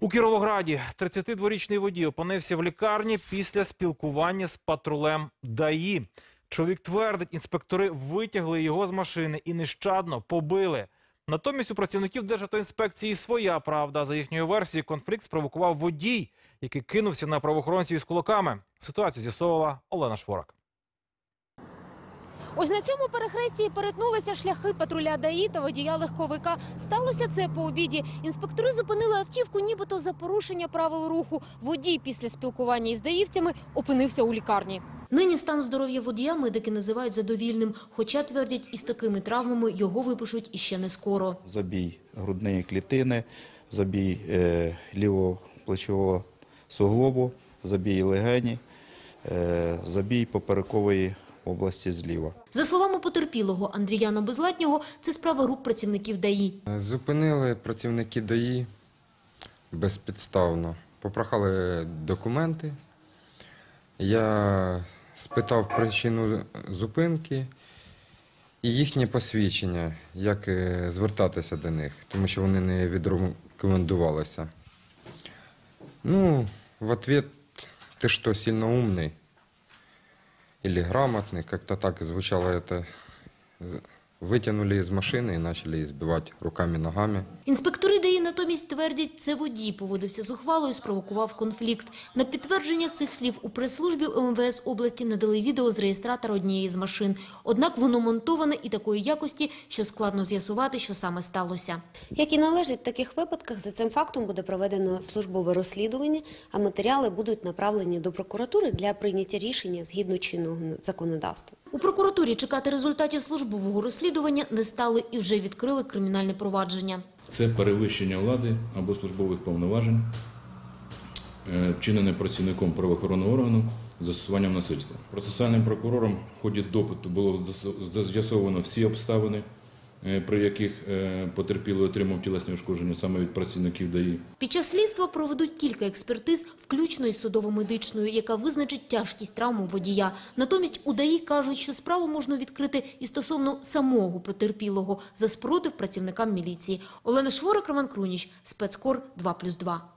У Кіровограді 32-річний водій опинився в лікарні після спілкування з патрулем ДАІ. Чоловік твердить, інспектори витягли його з машини і нещадно побили. Натомість у працівників Державтоінспекції своя правда. За їхньою версією, конфлікт спровокував водій, який кинувся на правоохоронців із кулаками. Ситуацію з'ясовувала Олена Шворак. Ось на цьому перехресті і перетнулися шляхи патруля ДАІ та водія легковика. Сталося це по обіді. Інспектори зупинили автівку нібито за порушення правил руху. Водій після спілкування із даївцями опинився у лікарні. Нині стан здоров'я водія медики називають задовільним, хоча твердять, із такими травмами його випишуть іще не скоро. забій грудної клітини, забій е, лівого плечового суглобу, забій легені, е, забій поперекової області зліва. За словами потерпілого Андріяна Безлатнього, це справа рук працівників ДАІ. Зупинили працівники ДАІ безпідставно. Попрохали документи. Я спитав причину зупинки і їхнє посвідчення, як е, звертатися до них, тому що вони не відрекомендувалися. Ну, в ответ, ты что, сильно умный или грамотный, как-то так звучало это. Вытянули из машины и начали избивать руками, ногами. Інспектори ДАІ натомість твердять, це водій поводився зухвало і спровокував конфлікт. На підтвердження цих слів у прес-службі МВС області надали відео з реєстратора однієї з машин. Однак воно монтоване і такої якості, що складно з'ясувати, що саме сталося. Як і належить в таких випадках, за цим фактом буде проведено службове розслідування, а матеріали будуть направлені до прокуратури для прийняття рішення згідно чинного законодавства. У прокуратурі чекати результатів службового розслідування не стали і вже відкрили кримінальне провадження. Це перевищення влади або службових повноважень, е, вчинене працівником правоохоронного органу застосуванням насильства. Процесуальним прокурором в ході допиту було з'ясовано всі обставини, при яких е, потерпілий отримав тілесні ушкодження саме від працівників ДАІ. Під час слідства проведуть кілька експертиз, включно із судово-медичною, яка визначить тяжкість травм водія. Натомість у ДАІ кажуть, що справу можна відкрити і стосовно самого потерпілого за спротив працівникам міліції. Олена Шворок, Роман Круніч, спецкор 2+,2.